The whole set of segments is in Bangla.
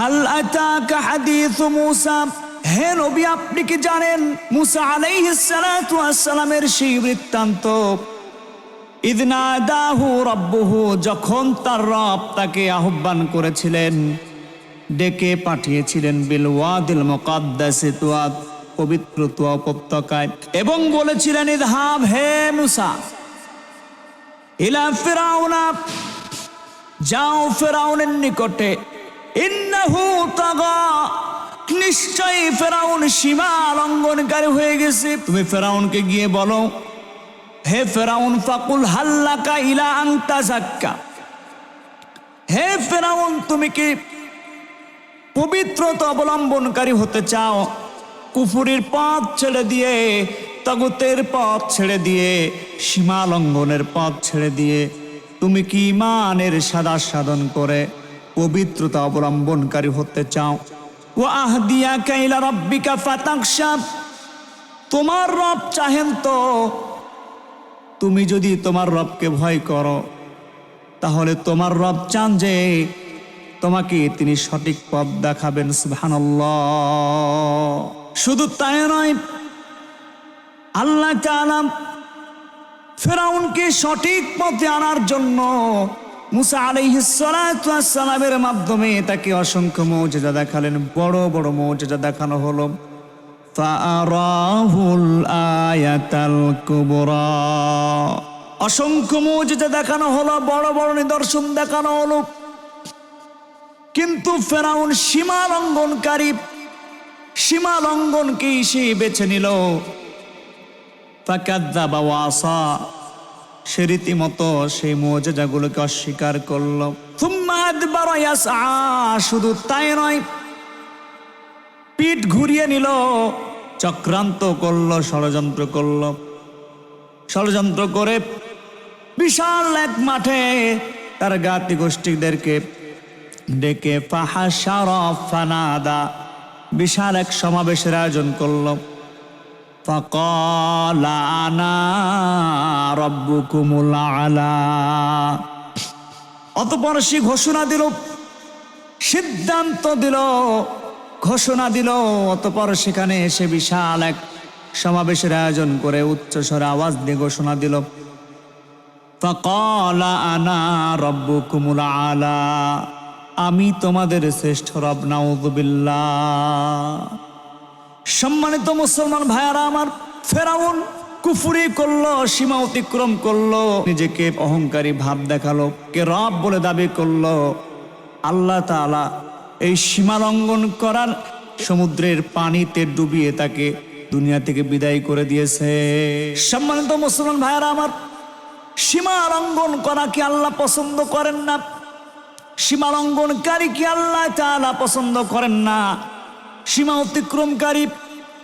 হাল আতাকা হাদিস মুসা? হে নবী, আপনি কি জানেন মুসা আলাইহিস সালাতু আসসালামের সেই বৃত্তান্ত? ইদনাদাহু রব্বুহু, যখন তার রব তাকে আহ্বান করেছিলেন, ডেকে পাঠিয়েছিলেন বিল ওয়াদিল মুকাদ্দাসে তুয়াদ পবিত্র তুয়া উপত্যকায়, এবং বলেছিলেন, ইদহাব হে মুসা, ইলা ফিরাউনা, যাও ফেরাউনের নিকটে। ইন্নাহু নিশ্চয়ই ফেরাউন সীমা লঙ্ঘনকারী হয়ে গেছে। তুমি ফেরাউনকে গিয়ে বলো, হে ফেরাউন, ফাকুল হাল্লাকা ইলা আংতা জাক্কা হে ফেরাউন, তুমি কি পবিত্রতা অবলম্বনকারী হতে চাও? কুফুরির পথ ছেড়ে দিয়ে, তগুতের পথ ছেড়ে দিয়ে, সীমা লঙ্ঘনের পথ ছেড়ে দিয়ে, তুমি কি ইমানের সাদা সাধন করে? পবিত্রতা অবলম্বনকারী হতে চাও। ও আহদিয়া কাইলা রব্বিকা ফাতাকশা তোমার রব চাহেন তো তুমি যদি তোমার রবকে ভয় করো, তাহলে তোমার রব চান যে তোমাকে তিনি সঠিক পথ দেখাবেন, সুবহানাল্লাহ। শুধু তাই নয়, আল্লাহ ফেরাউনকে সঠিক পথে আনার জন্য মুসা আলাইহিস সালাতু মাধ্যমে তাকে অসংখ্য মৌজেজা দেখালেন, বড় বড় মৌজেজা দেখানো হলো। অসংখ্য মৌজেজা দেখানো হলো, বড় বড় নিদর্শন দেখানো হলো। কিন্তু ফেরাউন সীমা লঙ্ঘনকারী সীমা লঙ্ঘনকেই সে বেছে নিল। ফাকাদ্দাবা ওয়াসা সে রীতিমতো সেই মোজেজাগুলোকে অস্বীকার করল। শুধু তাই নয়, পিঠ ঘুরিয়ে নিল, চক্রান্ত করল, ষড়যন্ত্র করল। ষড়যন্ত্র করে বিশাল এক মাঠে তার গাতি গোষ্ঠীদেরকে ডেকে ফাহাসারা ফানাদা, বিশাল এক সমাবেশের আয়োজন করল। فقال أنا ربكم الأعلى অতপর সে ঘোষণা দিল সিদ্ধান্ত দিল ঘোষণা দিল অতপর সেখানে এসে বিশাল এক সমাবেশের আয়োজন করে উচ্চস্বরে আওয়াজ দিয়ে ঘোষণা দিল فقال أنا ربكم الأعلى আমি তোমাদের শ্রেষ্ঠ রব নাউযুবিল্লাহ সম্মানিত মুসলমান ভাইয়ারা, আমার ফেরাউন কুফুরি করল, সীমা অতিক্রম করল, নিজেকে অহংকারী ভাব দেখাল, কে রব বলে দাবি করল। আল্লাহ তাআলা এই সীমা লঙ্ঘন করার সমুদ্রের পানিতে ডুবিয়ে তাকে দুনিয়া থেকে বিদায় করে দিয়েছে। সম্মানিত মুসলমান ভাইয়ারা, আমার সীমা লঙ্ঘন করা কি আল্লাহ পছন্দ করেন না? সীমা লঙ্ঘনকারী কি আল্লাহ তাআলা পছন্দ করেন না? সীমা অতিক্রমকারী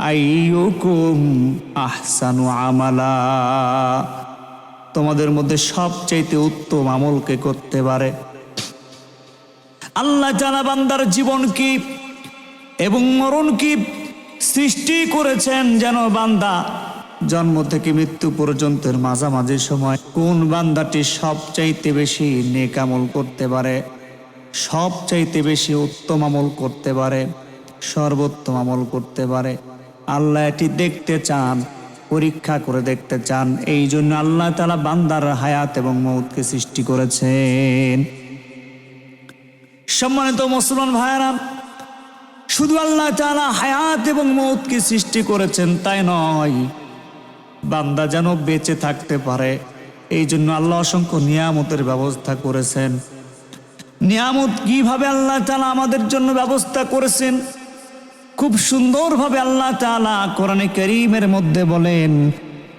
আইয়ুকুম আহসানু আমালা। তোমাদের মধ্যে সবচাইতে উত্তম আমলকে করতে পারে? আল্লাহ জানা বান্দার জীবন কি এবং মরণ কি সৃষ্টি করেছেন যেন বান্দা? জন্ম থেকে মৃত্যু পর্যন্তের মাঝামাঝি সময় কোন বান্দাটি সবচাইতে বেশি নেক আমল করতে পারে? সবচাইতে বেশি উত্তম আমল করতে পারে? সর্বোত্তম আমল করতে পারে? আল্লাহ এটি দেখতে চান, পরীক্ষা করে দেখতে চান। এই জন্য আল্লাহ তালা বান্দার হায়াত এবং মৌতকে সৃষ্টি করেছেন। সম্মানিত মুসলমান ভাইয়ারা, শুধু আল্লাহ তাআলা হায়াত এবং মৌতকে সৃষ্টি করেছেন তাই নয়। বান্দা যেন বেঁচে থাকতে পারে। এই জন্য আল্লাহ অসংখ্য নিয়ামতের ব্যবস্থা করেছেন। নিয়ামত কীভাবে আল্লাহ তাআলা আমাদের জন্য ব্যবস্থা করেছেন? খুব সুন্দরভাবে আল্লাহ তালা কোরআনে করিমের মধ্যে বলেন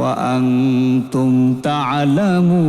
وأنتم تعلمون